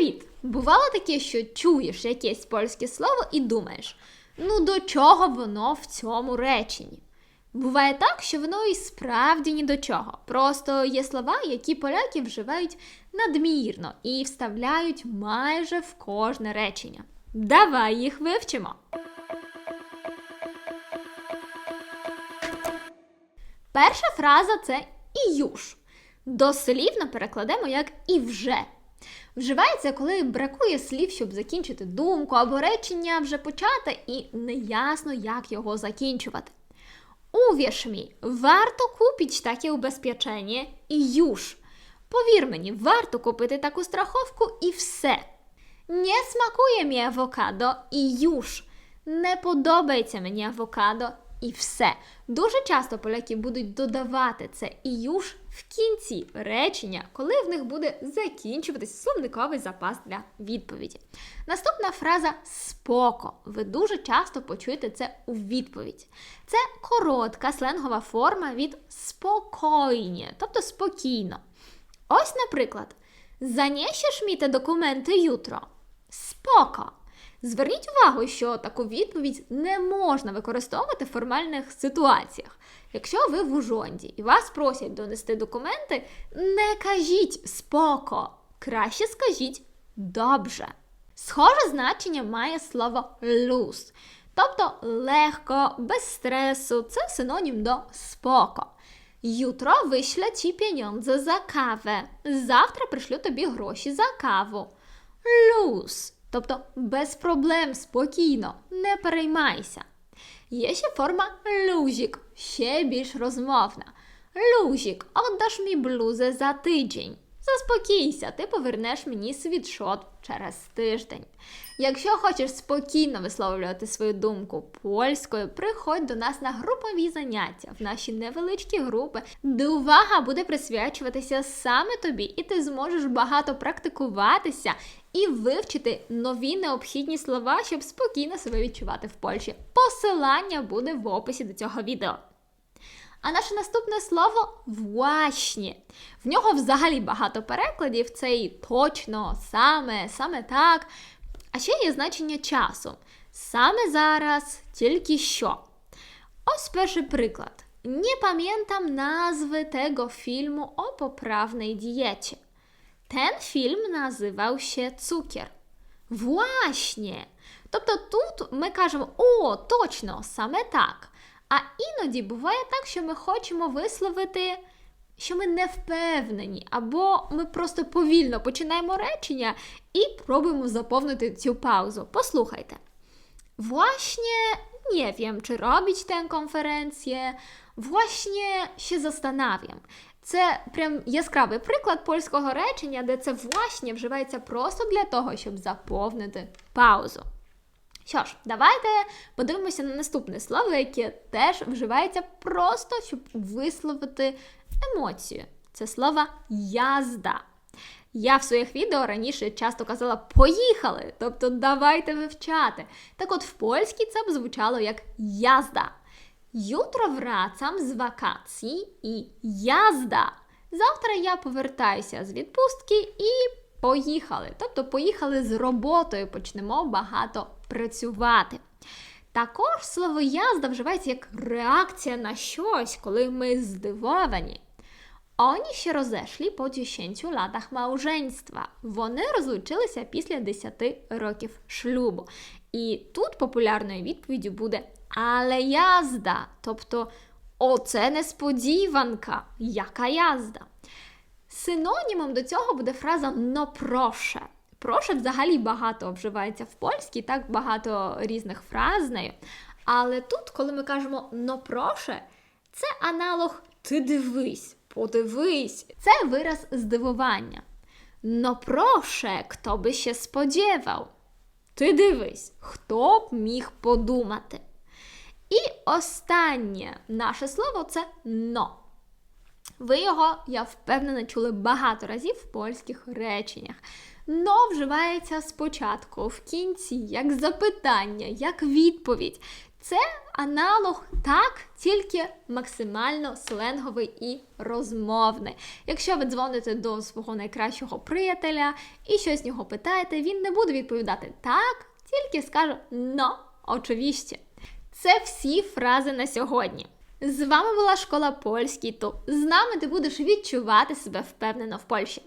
Привіт! Бувало таке, що чуєш якесь польське слово і думаєш, ну до чого воно в цьому реченні? Буває так, що воно і справді ні до чого. Просто є слова, які поляки вживають надмірно і вставляють майже в кожне речення. Давай їх вивчимо. Перша фраза це і юж. Дослівно перекладемо як і вже. Вживається, коли бракує слів, щоб закінчити думку, або речення вже почате і неясно, як його закінчувати. Uwierz mi, warto kupić takie ubezpieczenie i już. Повір мені, варто купити таку страховку і все. Не смакує мені авокадо і юж. Не подобається мені авокадо і все. Дуже часто поляки будуть додавати це і юж в кінці речення, коли в них буде закінчуватись словниковий запас для відповіді. Наступна фраза споко. Ви дуже часто почуєте це у відповідь. Це коротка сленгова форма від спокійні, тобто спокійно. Ось, наприклад, занесеш мі те документи jutro? Споко. Зверніть увагу, що таку відповідь не можна використовувати в формальних ситуаціях. Якщо ви в Ужонді і вас просять донести документи, не кажіть споко, краще скажіть добре. Схоже значення має слово luz, тобто легко, без стресу, це синонім до споко. Jutro wyślę ci pieniądze za kawę. Завтра пришлю тобі гроші за каву. Luz, тобто без проблем, спокійно, не переймайся. Є ще форма лужік, ще більш розмовна. Лужік, отдаш мій блузи за тиждень. Заспокійся, ти повернеш мені світшот через тиждень. Якщо хочеш спокійно висловлювати свою думку польською, приходь до нас на групові заняття в наші невеличкі групи, де увага буде присвячуватися саме тобі, і ти зможеш багато практикуватися і вивчити нові необхідні слова, щоб спокійно себе відчувати в Польщі. Посилання буде в описі до цього відео. А наше наступне слово «właśnie». В нього взагалі багато перекладів. Це і точно, саме, саме так. А ще є значення часу. Саме зараз, тільки що. Ось перший приклад. Nie pamiętam nazwy tego filmu o poprawnej diecie. Ten film nazywał się Cukier. Właśnie. Тобто тут ми кажемо о, точно, саме так. А іноді буває так, що ми хочемо висловити, що ми не впевнені, або ми просто повільно починаємо речення і пробуємо заповнити цю паузу. Послухайте. Właśnie nie wiem, czy robić tę konferencję. Właśnie się zastanawiam. Це прям яскравий приклад польського речення, де це власне вживається просто для того, щоб заповнити паузу. Що ж, давайте подивимося на наступне слово, яке теж вживається просто, щоб висловити емоцію. Це слово язда. Я в своїх відео раніше часто казала поїхали, тобто давайте вивчати. Так от в польській це б звучало як язда. Jutro wracam z wakacji і язда. Завтра я повертаюся з відпустки і поїхали. Тобто поїхали з роботою, почнемо багато працювати. Також слово язда вживається як реакція на щось, коли ми здивовані. Oni się rozeszli po 10 latach małżeństwa. Вони розлучилися після 10 років шлюбу. І тут популярною відповіддю буде але язда. Тобто, оце несподіванка, яка язда. Синонімом до цього буде фраза но проше. Проше взагалі багато вживається в польській, так багато різних фраз з нею. Але тут, коли ми кажемо но проше, це аналог ти дивись, подивись. Це вираз здивування. Но проше, хто би ще сподівав. Ти дивись, хто б міг подумати. І останнє наше слово це но. Ви його, я впевнена, чули багато разів в польських реченнях. Но вживається спочатку, в кінці, як запитання, як відповідь. Це аналог так, тільки максимально сленговий і розмовний. Якщо ви дзвоните до свого найкращого приятеля і щось з нього питаєте, він не буде відповідати так, тільки скаже но, очевидно. Це всі фрази на сьогодні. З вами була школа польський. То з нами ти будеш відчувати себе впевнено в Польщі.